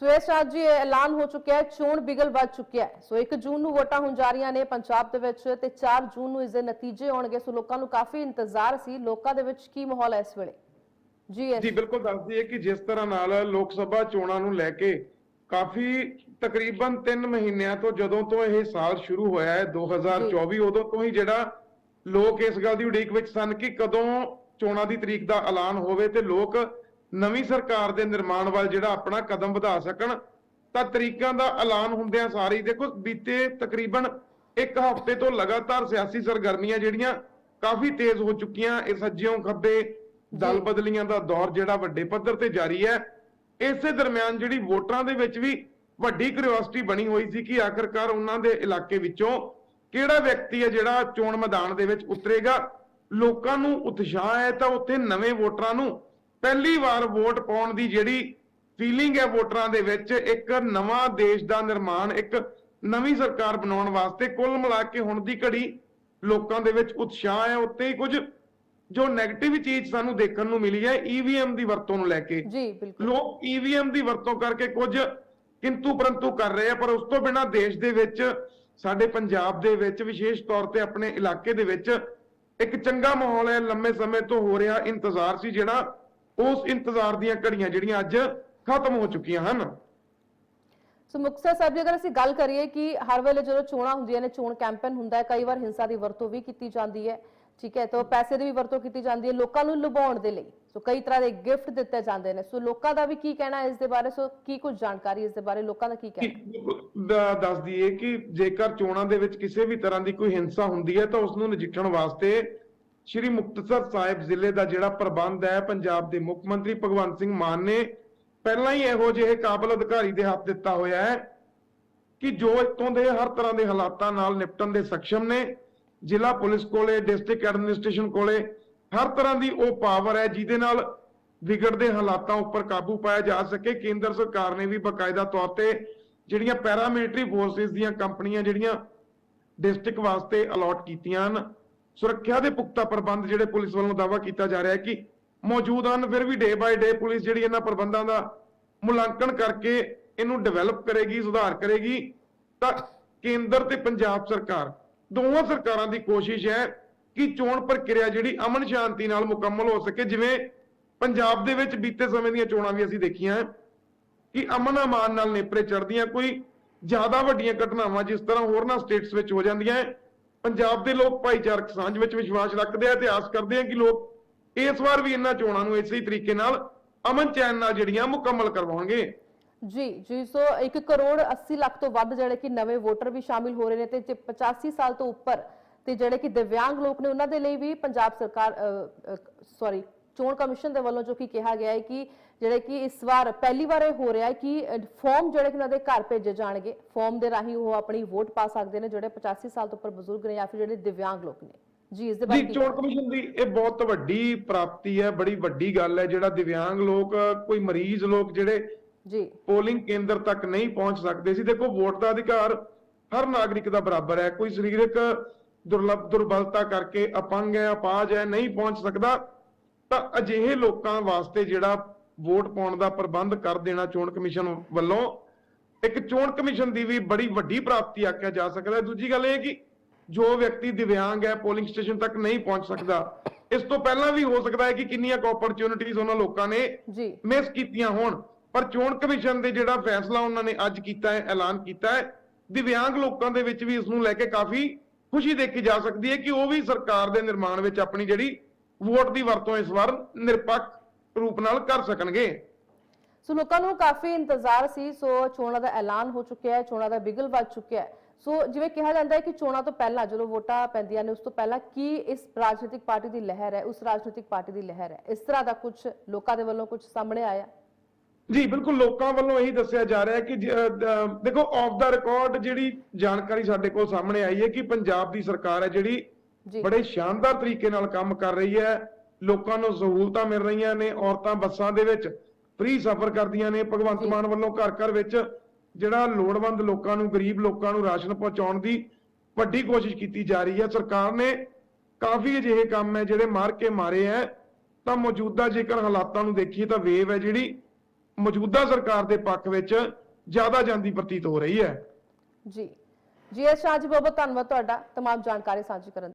ਸੋ ਇਸ ਰਾਤ ਜੀ ਐਲਾਨ ਹੋ ਚੁੱਕਿਆ ਹੈ ਚੋਣ ਬਿਗਲ ਵੱਜ ਚੁੱਕਿਆ ਹੈ। ਸੋ 1 ਜੂਨ ਨੂੰ ਵੋਟਾਂ ਹੋਣ ਜਾ ਰਹੀਆਂ ਨੇ ਪੰਜਾਬ ਦੇ ਵਿੱਚ ਤੇ 4 ਜੂਨ ਨੂੰ ਇਸ ਦੇ ਨਤੀਜੇ ਆਉਣਗੇ। ਸੋ ਲੋਕਾਂ ਨੂੰ ਕਾਫੀ ਇੰਤਜ਼ਾਰ ਸੀ ਲੋਕਾਂ ਦੇ ਵਿੱਚ ਕੀ ਮਾਹੌਲ ਹੈ ਇਸ ਵੇਲੇ? ਜੀ ਜੀ ਬਿਲਕੁਲ ਦੱਸਦੀ ਹੈ ਕਿ ਜਿਸ ਤਰ੍ਹਾਂ ਨਾਲ ਲੋਕ ਸਭਾ ਚੋਣਾਂ ਨੂੰ ਲੈ ਕੇ ਕਾਫੀ ਤਕਰੀਬਨ 3 ਮਹੀਨਿਆਂ ਤੋਂ ਜਦੋਂ ਤੋਂ ਇਹ ਸਾਲ ਸ਼ੁਰੂ ਹੋਇਆ ਹੈ 2024 ਉਦੋਂ ਤੋਂ ਹੀ ਜਿਹੜਾ ਲੋਕ ਇਸ ਗੱਲ ਦੀ ਉਡੀਕ ਵਿੱਚ ਸਨ ਕਿ ਕਦੋਂ ਚੋਣਾਂ ਦੀ ਤਰੀਕ ਦਾ ਐਲਾਨ ਹੋਵੇ ਤੇ ਲੋਕ ਨਵੀਂ ਸਰਕਾਰ ਦੇ ਨਿਰਮਾਣ ਵੱਲ ਜਿਹੜਾ ਆਪਣਾ ਕਦਮ ਵਧਾ ਸਕਣ ਤਾਂ ਤਰੀਕਾਂ ਦਾ ਐਲਾਨ ਹੁੰਦਿਆਂ ਸਾਰੇ ਦੇਖੋ ਬੀਤੇ ਤਕਰੀਬਨ ਇੱਕ ਹਫ਼ਤੇ ਤੋਂ ਲਗਾਤਾਰ ਸਿਆਸੀ ਸਰਗਰਮੀਆਂ ਜਿਹੜੀਆਂ ਕਾਫੀ ਤੇਜ਼ ਹੋ ਚੁੱਕੀਆਂ ਇਹ ਸੱਜਿਓਂ ਖੱਬੇ ਦਲ ਬਦਲੀਆਂ ਦਾ ਦੌਰ ਜਿਹੜਾ ਵੱਡੇ ਪੱਧਰ ਤੇ ਜਾਰੀ ਹੈ ਇਸੇ ਦਰਮਿਆਨ ਜਿਹੜੀ ਵੋਟਰਾਂ ਦੇ ਵਿੱਚ ਵੀ ਵੱਡੀ ਕਿਉਰਿਓਸਿਟੀ ਬਣੀ ਹੋਈ ਸੀ ਕਿ ਆਖਰਕਾਰ ਉਹਨਾਂ ਦੇ ਇਲਾਕੇ ਵਿੱਚੋਂ ਕਿਹੜਾ ਵਿਅਕਤੀ ਹੈ ਜਿਹੜਾ ਚੋਣ ਮੈਦਾਨ ਦੇ ਵਿੱਚ ਉਤਰੇਗਾ ਲੋਕਾਂ ਨੂੰ ਉਤਸ਼ਾਹ ਹੈ ਤਾਂ ਉੱਥੇ ਨਵੇਂ ਵੋਟਰਾਂ ਨੂੰ ਪਹਿਲੀ ਵਾਰ ਵੋਟ ਪਾਉਣ ਦੀ ਜਿਹੜੀ ਫੀਲਿੰਗ ਹੈ ਵੋਟਰਾਂ ਦੇ ਵਿੱਚ ਇੱਕ ਨਵਾਂ ਦੇਸ਼ ਦਾ ਨਿਰਮਾਣ ਇੱਕ ਨਵੀਂ ਸਰਕਾਰ ਬਣਾਉਣ ਵਾਸਤੇ ਕੁੱਲ ਮਿਲਾ ਕੇ ਹੁਣ ਦੀ ਘੜੀ ਲੋਕਾਂ ਦੇ ਵਿੱਚ ਉਤਸ਼ਾਹ ਹੈ ਉੱਤੇ ਹੀ ਕੁਝ ਜੋ 네ਗੇਟਿਵ ਚੀਜ਼ ਸਾਨੂੰ ਦੇਖਣ ਨੂੰ ਮਿਲੀ ਹੈ ਈਵੀਐਮ ਦੀ ਵਰਤੋਂ ਨੂੰ ਲੈ ਕੇ। ਜੀ ਬਿਲਕੁਲ। ਲੋਕ ਈਵੀਐਮ ਦੀ ਵਰਤੋਂ ਕਰਕੇ ਕੁਝ ਕਿੰਤੂ ਪਰੰਤੂ ਕਰ ਰਹੇ ਆ ਪਰ ਉਸ ਤੋਂ ਬਿਨਾਂ ਦੇਸ਼ ਦੇ ਵਿੱਚ ਸਾਡੇ ਪੰਜਾਬ ਦੇ ਵਿੱਚ ਵਿਸ਼ੇਸ਼ ਤੌਰ ਤੇ ਆਪਣੇ ਇਲਾਕੇ ਦੇ ਵਿੱਚ ਇੱਕ ਚੰਗਾ ਮਾਹੌਲ ਹੈ ਲੰਮੇ ਸਮੇਂ ਤੋਂ ਹੋ ਰਿਹਾ ਇੰਤਜ਼ਾਰ ਸੀ ਜਿਹੜਾ ਉਸ ਇੰਤਜ਼ਾਰ ਦੀਆਂ ਘੜੀਆਂ ਜਿਹੜੀਆਂ ਅੱਜ ਖਤਮ ਹੋ ਚੁੱਕੀਆਂ ਹਨ। ਸੋ ਮੁਕਤਸਰ ਸਾਹਿਬ ਜੀ ਅਗਰ ਅਸੀਂ ਗੱਲ ਕਰੀਏ ਕਿ ਹਰ ਵੇਲੇ ਜਦੋਂ ਚੋਣਾਂ ਹੁੰਦੀਆਂ ਨੇ ਚੋਣ ਕੈਂਪੇਨ ਹੁੰਦਾ ਹੈ ਕਈ ਵਾਰ ਹਿੰਸਾ ਦੀ ਵਰਤੋਂ ਵੀ ਕੀਤੀ ਜਾਂਦੀ ਹੈ। ਠੀਕ ਹੈ ਤਾਂ ਪੈਸੇ ਦੀ ਵੀ ਵਰਤੋਂ ਕੀਤੀ ਜਾਂਦੀ ਹੈ ਲੋਕਾਂ ਨੂੰ ਲੁਭਾਉਣ ਦੇ ਲਈ। ਸੋ ਕਈ ਤਰ੍ਹਾਂ ਦੇ ਗਿਫਟ ਦਿੱਤੇ ਜਾਂਦੇ ਨੇ। ਸੋ ਲੋਕਾਂ ਦਾ ਵੀ ਕੀ ਕਹਿਣਾ ਇਸ ਦੇ ਬਾਰੇ? ਸੋ ਕੀ ਕੁਝ ਜਾਣਕਾਰੀ ਇਸ ਦੇ ਬਾਰੇ? ਲੋਕਾਂ ਦਾ ਕੀ ਕਹਿਣਾ? ਦੱਸ ਦਈਏ ਕਿ ਜੇਕਰ ਚੋਣਾਂ ਦੇ ਵਿੱਚ ਕਿਸੇ ਵੀ ਤਰ੍ਹਾਂ ਦੀ ਕੋਈ ਹਿੰਸਾ ਹੁੰਦੀ ਹੈ ਤਾਂ ਉਸ ਨੂੰ ਨਜਿੱਠਣ ਵਾਸਤੇ ਸ਼੍ਰੀ ਮੁਕਤਸਰ ਸਾਹਿਬ ਜ਼ਿਲ੍ਹੇ ਦਾ ਜਿਹੜਾ ਪ੍ਰਬੰਧ ਹੈ, ਪੰਜਾਬ ਦੇ ਮੁੱਖ ਮੰਤਰੀ ਭਗਵੰਤ ਸਿੰਘ ਮਾਨ ਨੇ ਪਹਿਲਾਂ ਹੀ ਇਹੋ ਜਿਹੇ ਕਾਬਲ ਅਧਿਕਾਰੀ ਦੇ ਹੱਥ ਦਿੱਤਾ ਹੋਇਆ ਹੈ ਕਿ ਜੋ ਇੱਥੋਂ ਦੇ ਹਰ ਤਰ੍ਹਾਂ ਦੇ ਹਾਲਾਤਾਂ ਨਾਲ ਨਿਪਟਣ ਦੇ ਸક્ષਮ ਨੇ, ਜ਼ਿਲ੍ਹਾ ਪੁਲਿਸ ਕੋਲੇ, ਡਿਸਟ੍ਰਿਕਟ ਐਡਮਿਨਿਸਟ੍ਰੇਸ਼ਨ ਕੋਲੇ, ਹਰ ਤਰ੍ਹਾਂ ਦੀ ਉਹ ਪਾਵਰ ਹੈ ਜਿਹਦੇ ਨਾਲ ਵਿਗੜਦੇ ਹਾਲਾਤਾਂ ਉੱਪਰ ਕਾਬੂ ਪਾਇਆ ਜਾ ਸਕੇ। ਕੇਂਦਰ ਸਰਕਾਰ ਨੇ ਵੀ ਬਕਾਇਦਾ ਤੌਰ ਤੇ ਜਿਹੜੀਆਂ ਪੈਰਾਮਿਲਟਰੀ ਫੋਰਸਿਸ ਦੀਆਂ ਕੰਪਨੀਆਂ ਜਿਹੜੀਆਂ ਡਿਸਟ੍ਰਿਕਟ ਵਾਸਤੇ ਅਲਾਟ ਕੀਤੀਆਂ ਹਨ ਸੁਰੱਖਿਆ ਦੇ ਪੁਖਤਾ ਪ੍ਰਬੰਧ ਜਿਹੜੇ ਪੁਲਿਸ ਵੱਲੋਂ ਦਾਅਵਾ ਕੀਤਾ ਜਾ ਰਿਹਾ ਹੈ ਕਿ ਮੌਜੂਦ ਹਨ, ਫਿਰ ਵੀ ਡੇ ਬਾਏ ਡੇ ਪੁਲਿਸ ਜਿਹੜੀ ਇਹਨਾਂ ਪ੍ਰਬੰਧਾਂ ਦਾ ਮੁਲਾਂਕਣ ਕਰਕੇ ਇਹਨੂੰ ਡਿਵੈਲਪ ਕਰੇਗੀ, ਸੁਧਾਰ ਕਰੇਗੀ। ਤਾਂ ਕੇਂਦਰ ਤੇ ਪੰਜਾਬ ਸਰਕਾਰ, ਦੋਵਾਂ ਸਰਕਾਰਾਂ ਦੀ ਕੋਸ਼ਿਸ਼ ਹੈ ਕਿ ਚੋਣ ਪ੍ਰਕਿਰਿਆ ਜਿਹੜੀ ਅਮਨ ਸ਼ਾਂਤੀ ਨਾਲ ਮੁਕੰਮਲ ਹੋ ਸਕੇ, ਜਿਵੇਂ ਪੰਜਾਬ ਦੇ ਵਿੱਚ ਬੀਤੇ ਸਮੇਂ ਦੀਆਂ ਚੋਣਾਂ ਵੀ ਅਸੀਂ ਦੇਖੀਆਂ ਕਿ ਅਮਨ ਅਮਾਨ ਨਾਲ ਨੇਪਰੇ ਚੜਦੀਆਂ ਕੋਈ ਜ਼ਿਆਦਾ ਵੱਡੀਆਂ ਘਟਨਾਵਾਂ ਜਿਸ ਤਰ੍ਹਾਂ ਹੋਰਨਾਂ ਸਟੇਟਸ ਵਿੱਚ ਹੋ ਜਾਂਦੀਆਂ ਪੰਜਾਬ ਦੇ ਲੋਕ ਭਾਈਚਾਰਕ ਸਾਂਝ ਵਿੱਚ ਵਿਸ਼ਵਾਸ ਰੱਖਦੇ ਆ ਤੇ ਆਸ ਕਰਦੇ ਆ ਕਿ ਲੋਕ ਇਸ ਵਾਰ ਵੀ ਇਹਨਾਂ ਚੋਣਾਂ ਨੂੰ ਇਸੇ ਤਰੀਕੇ ਨਾਲ ਅਮਨ ਚੈਨ ਨਾਲ ਜਿਹੜੀਆਂ ਮੁਕੰਮਲ ਕਰਵਾਉਣਗੇ। ਜੀ ਜੀ, ਸੋ 1 ਕਰੋੜ 80 ਲੱਖ ਤੋਂ ਵੱਧ ਜਿਹੜੇ ਕਿ ਨਵੇਂ ਵੋਟਰ ਵੀ ਸ਼ਾਮਿਲ ਹੋ ਰਹੇ ਨੇ ਤੇ ਜੇ 85 ਸਾਲ ਤੋਂ ਉੱਪਰ ਤੇ ਜਿਹੜੇ ਕਿ ਦਿਵਿਆਂਗ ਲੋਕ ਨੇ, ਉਹਨਾਂ ਦੇ ਲਈ ਵੀ ਪੰਜਾਬ ਸਰਕਾਰ ਸੌਰੀ ਚੋਣ ਕਮਿਸ਼ਨ ਦੇ ਵੱਲੋਂ ਜੋ ਕਿ ਕਿਹਾ ਗਿਆ ਹੈ ਕਿ ਜਿਹੜੇ ਕਿ ਇਸ ਵਾਰ ਪਹਿਲੀ ਵਾਰ ਇਹ ਹੋ ਰਿਹਾ ਹੈ ਕਿ ਫਾਰਮ ਜਿਹੜੇ ਕਿ ਉਹਨਾਂ ਦੇ ਘਰ ਭੇਜੇ ਜਾਣਗੇ ਫਾਰਮ ਦੇ ਰਾਹੀਂ ਉਹ ਆਪਣੀ ਵੋਟ ਪਾ ਸਕਦੇ ਨੇ ਜਿਹੜੇ 85 ਸਾਲ ਤੋਂ ਉੱਪਰ ਬਜ਼ੁਰਗ ਨੇ ਜਾਂ ਫਿਰ ਜਿਹੜੇ ਦਿਵਿਆਂਗ ਲੋਕ ਨੇ। ਜੀ ਇਸ ਦੇ ਬਾਰੇ ਜੀ ਚੋਣ? ਕਮਿਸ਼ਨ ਦੀ ਇਹ ਬਹੁਤ ਵੱਡੀ ਪ੍ਰਾਪਤੀ ਹੈ ਬੜੀ ਵੱਡੀ ਗੱਲ ਹੈ ਜਿਹੜਾ ਦਿਵਿਆਂਗ ਲੋਕ ਕੋਈ ਮਰੀਜ਼ ਲੋਕ ਜਿਹੜੇ ਜੀ। ਪੋਲਿੰਗ ਕੇਂਦਰ ਤੱਕ ਨਹੀਂ ਪਹੁੰਚ ਸਕਦੇ ਸੀ। ਦੇਖੋ ਵੋਟ ਦਾ ਅਧਿਕਾਰ ਹਰ ਨਾਗਰਿਕ ਦਾ ਬਰਾਬਰ ਹੈ ਕੋਈ ਸਰੀਰਕ ਦੁਰਲਭ ਦੁਰਬਲਤਾ ਕਰਕੇ ਅਪੰਗ ਹੈ ਅਪਾਜ ਹੈ ਨਹੀਂ ਪਹੁੰਚ ਸਕਦਾ। ਤਾਂ ਅਜਿਹੇ ਲੋਕਾਂ ਵਾਸਤੇ ਜਿਹੜਾ ਵੋਟ ਪਾਉਣ ਦਾ ਪ੍ਰਬੰਧ ਕਰ ਦੇਣਾ ਚੋਣ ਕਮਿਸ਼ਨ ਵੱਲੋਂ ਇੱਕ ਚੋਣ ਕਮਿਸ਼ਨ ਦੀ ਵੀ ਬੜੀ ਵੱਡੀ ਪ੍ਰਾਪਤੀ ਆਖਿਆ ਜਾ ਸਕਦਾ ਦੂਜੀ ਗੱਲ ਇਹ ਕਿ ਜੋ ਵਿਅਕਤੀ ਦਿਵਿਆਂਗ ਹੈ ਪੋਲਿੰਗ ਸਟੇਸ਼ਨ ਤੱਕ ਨਹੀਂ ਪਹੁੰਚ ਸਕਦਾ ਇਸ ਤੋਂ ਪਹਿਲਾਂ ਵੀ ਹੋ ਸਕਦਾ ਹੈ ਕਿ ਕਿੰਨੀਆਂ ਓਪਰਚ्युनिटीज ਉਹਨਾਂ ਲੋਕਾਂ ਨੇ ਮਿਸ ਕੀਤੀਆਂ ਹੋਣ। ਪਰ ਚੋਣ ਕਮਿਸ਼ਨ ਦੇ ਜਿਹੜਾ ਫੈਸਲਾ ਉਹਨਾਂ ਨੇ ਅੱਜ ਕੀਤਾ ਹੈ ਐਲਾਨ ਕੀਤਾ ਹੈ ਦਿਵਿਆਂਗ ਲੋਕਾਂ ਦੇ ਵਿੱਚ ਵੀ ਇਸ ਨੂੰ ਲੈ ਕੇ ਕਾਫੀ ਖੁਸ਼ੀ ਦੇਖੀ ਜਾ ਸਕਦੀ ਹੈ ਕਿ ਉਹ ਵੀ ਸਰਕਾਰ ਦੇ ਨਿਰਮਾਣ ਵਿੱਚ ਆਪਣੀ ਜਿਹੜੀ ਵੋਟ ਦੀ ਵਰਤੋਂ ਇਸ ਵਾਰ ਨਿਰਪੱਖ ਰੂਪ ਨਾਲ ਕਰ ਸਕਣਗੇ। ਸੋ ਲੋਕਾਂ ਨੂੰ ਕਾਫੀ ਇੰਤਜ਼ਾਰ ਸੀ ਸੋ ਚੋਣਾਂ ਦਾ ਐਲਾਨ ਹੋ ਚੁੱਕਿਆ ਹੈ ਚੋਣਾਂ ਦਾ ਬਿਗਲ ਵੱਜ ਚੁੱਕਿਆ ਹੈ। ਸੋ ਜਿਵੇਂ ਕਿਹਾ ਜਾਂਦਾ ਹੈ ਕਿ ਚੋਣਾਂ ਤੋਂ ਪਹਿਲਾਂ ਜਦੋਂ ਵੋਟਾਂ ਪੈਂਦੀਆਂ ਨੇ ਉਸ ਤੋਂ ਪਹਿਲਾਂ ਕੀ ਇਸ ਰਾਜਨੀਤਿਕ ਪਾਰਟੀ ਦੀ ਲਹਿਰ ਹੈ ਉਸ ਰਾਜਨੀਤਿਕ ਪਾਰਟੀ ਦੀ ਲਹਿਰ ਹੈ? ਇਸ ਤਰ੍ਹਾਂ ਦਾ ਕੁਝ ਲੋਕਾਂ ਦੇ ਵੱਲੋਂ ਕੁਝ ਸਾਹਮਣੇ ਆਇਆ? ਜੀ ਬਿਲਕੁਲ ਲੋਕਾਂ ਵੱਲੋਂ ਇਹੀ ਦੱਸਿਆ ਜਾ ਰਿਹਾ ਹੈ ਕਿ ਦੇਖੋ ਆਫ ਦਾ ਰਿਕਾਰਡ ਜਿਹੜੀ ਜਾਣਕਾਰੀ ਸਾਡੇ ਕੋਲ ਸਾਹਮਣੇ ਆਈ ਹੈ ਕਿ ਪੰਜਾਬ ਦੀ ਸਰਕਾਰ ਹੈ ਜਿਹੜੀ ਬੜੇ ਸ਼ਾਨਦਾਰ ਤਰੀਕੇ ਨਾਲ ਕੰਮ ਕਰ ਰਹੀ ਹੈ ਲੋਕਾਂ ਨੂੰ ਸਹੂਲਤਾਂ ਮਿਲ ਰਹੀਆਂ ਨੇ ਔਰਤਾਂ ਬੱਸਾਂ ਦੇ ਵਿੱਚ ਫ੍ਰੀ ਸਫ਼ਰ ਕਰਦੀਆਂ ਨੇ ਭਗਵੰਤ ਜੀ। ਮਾਨ ਵੱਲੋਂ ਘਰ ਘਰ ਵਿੱਚ ਜਿਹੜਾ ਲੋੜਵੰਦ ਲੋਕਾਂ ਨੂੰ ਗਰੀਬ ਲੋਕਾਂ ਨੂੰ ਰਾਸ਼ਨ ਪਹੁੰਚਾਉਣ ਦੀ ਵੱਡੀ ਕੋਸ਼ਿਸ਼ ਕੀਤੀ ਜਾ ਰਹੀ ਹੈ ਸਰਕਾਰ ਨੇ ਕਾਫੀ ਅਜਿਹੇ ਕੰਮ ਹੈ ਜਿਹੜੇ ਮਾਰ ਕੇ ਮਾਰੇ ਹੈ ਤਾਂ ਮੌਜੂਦਾ ਜੇਕਰ ਹਾਲਾਤਾਂ ਨੂੰ ਦੇਖੀਏ ਤਾਂ ਵੇਵ ਹੈ ਜਿਹੜੀ ਮੌਜੂਦਾ ਸਰਕਾਰ ਦੇ ਪੱਖ ਵਿੱਚ ਜ਼ਿਆਦਾ ਜਾਂਦੀ ਪ੍ਰਤੀਤ ਹੋ ਰਹੀ ਹੈ ਜੀ ਜੀ ਐਸ ਸ਼ਾਹ ਜੀ ਬਹੁਤ ਬਹੁਤ ਧੰਨਵਾਦ ਤੁਹਾਡਾ तमाम ਜਾਣਕਾਰੀ ਸਾਂਝੀ ਕਰਨ